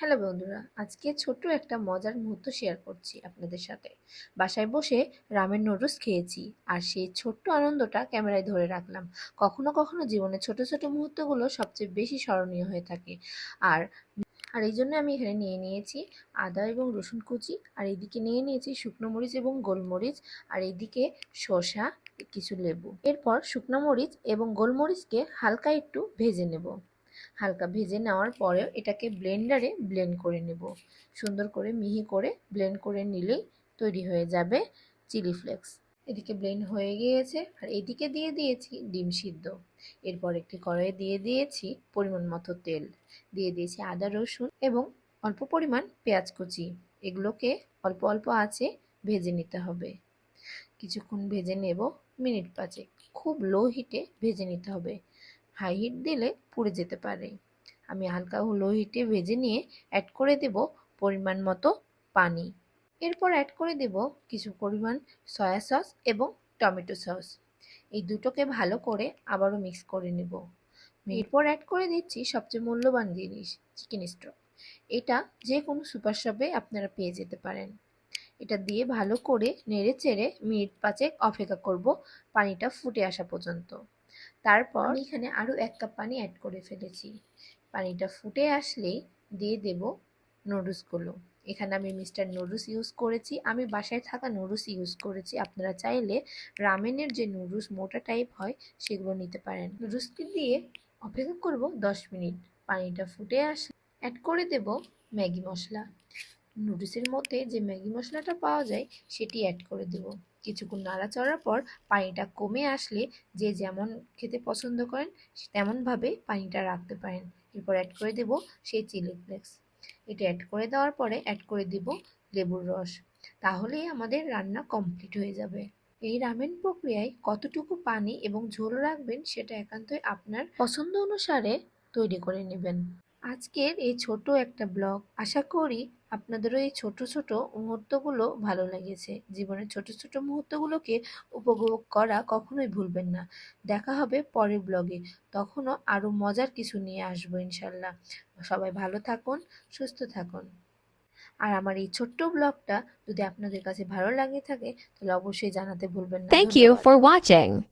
Hello বন্ধুরা, আজকে ছোট্ট একটা মজার মুহূর্ত শেয়ার করছি আপনাদের সাথে। বাসায় বসে রামের নুডলস খেয়েছি আর সেই ছোট্ট আনন্দটা ক্যামেরায় ধরে রাখলাম। কখনো কখনো জীবনে ছোট ছোট মুহূর্তগুলো সবচেয়ে বেশি স্মরণীয় হয়ে থাকে। আর আর এই জন্য আমি এখানে নিয়ে নিয়েছি আদা এবং রসুন কুচি, আর এদিকে নিয়ে নিয়েছি শুকনো মরিচ এবং গোলমরিচ, আর এদিকে শসা, কিছু লেবু। এরপর শুকনো মরিচ এবং গোলমরিচকে হালকা একটু ভেজে নেব। হালকা ভেজে নেওয়ার পরেও এটাকে ব্লেন্ডারে ব্লেন্ড করে নেব। সুন্দর করে মিহি করে ব্লেন্ড করে নিলেই তৈরি হয়ে যাবে চিলি ফ্লেক্স। এদিকে ব্লেন্ড হয়ে গিয়েছে আর এদিকে দিয়ে দিয়েছি ডিম সিদ্ধ। এরপর একটি কড়াইয়ে দিয়ে দিয়েছি পরিমাণ মতো তেল। দিয়ে দিয়েছি আদা, রসুন এবং অল্প পরিমাণ পেঁয়াজ কুচি। এগুলোকে অল্প অল্প আছে ভেজে নিতে হবে। কিছুক্ষণ ভেজে নেব মিনিট পাঁচেক। খুব লো হিটে ভেজে নিতে হবে। হাই হিট দিলে পুড়ে যেতে পারে। আমি হালকা লো হিটে ভেজে নিয়ে অ্যাড করে দেব পরিমাণ মতো পানি। এরপর অ্যাড করে দেব কিছু পরিমাণ সয়া সস এবং টমেটো সস এই দুটোকে ভালো করে আবারও মিক্স করে নেব। এরপর অ্যাড করে দিচ্ছি সবচেয়ে মূল্যবান জিনিস চিকেন স্টক এটা যে কোনো সুপার শপে আপনারা পেয়ে যেতে পারেন। এটা দিয়ে ভালো করে নেড়ে চেড়ে মিনিট পাঁচেক অপেক্ষা করব পানিটা ফুটে আসা পর্যন্ত। তারপর এখানে আরও এক কাপ পানি অ্যাড করে ফেলেছি। পানিটা ফুটে আসলেই দিয়ে দেব নুডলসগুলো এখানে আমি মিস্টার নুডলস ইউজ করেছি। আমি বাসায় থাকা নুডলস ইউজ করেছি। আপনারা চাইলে রামেনের যে নুডলস মোটা টাইপ হয়, সেগুলো নিতে পারেন। নুডলসকে দিয়ে অপেক্ষা করব দশ মিনিট। পানিটা ফুটে আসলে অ্যাড করে দেব ম্যাগি মশলা। নুডলসের মধ্যে যে ম্যাগি মশলাটা পাওয়া যায়, সেটি অ্যাড করে দেব। কিছুক্ষণ নাড়াচড়ার পর পানিটা কমে আসলে যে যেমন খেতে পছন্দ করেন তেমনভাবে পানিটা রাখতে পারেন। এরপর অ্যাড করে দেব সেই চিলি ফ্লেক্স এটা অ্যাড করে দেওয়ার পরে অ্যাড করে দেব লেবুর রস। তাহলেই আমাদের রান্না কমপ্লিট হয়ে যাবে। এই রামেন প্রক্রিয়ায় কতটুকু পানি এবং ঝোল রাখবেন, সেটা একান্তই আপনার পছন্দ অনুসারে তৈরি করে নেবেন। আজকের এই ছোট একটা ব্লগ আশা করি আপনাদেরও এই ছোট ছোট মুহূর্তগুলো ভালো লেগেছে। জীবনের ছোট ছোট মুহূর্তগুলোকে উপভোগ করা কখনোই ভুলবেন না। দেখা হবে পরের ব্লগে। তখনও আরও মজার কিছু নিয়ে আসব ইনশাল্লাহ। সবাই ভালো থাকুন সুস্থ থাকুন। আর আমার এই ছোট্ট ব্লগটা যদি আপনাদের কাছে ভালো লাগে থাকে তাহলে অবশ্যই জানাতে ভুলবেন না। You ধন্যবাদ। for watching.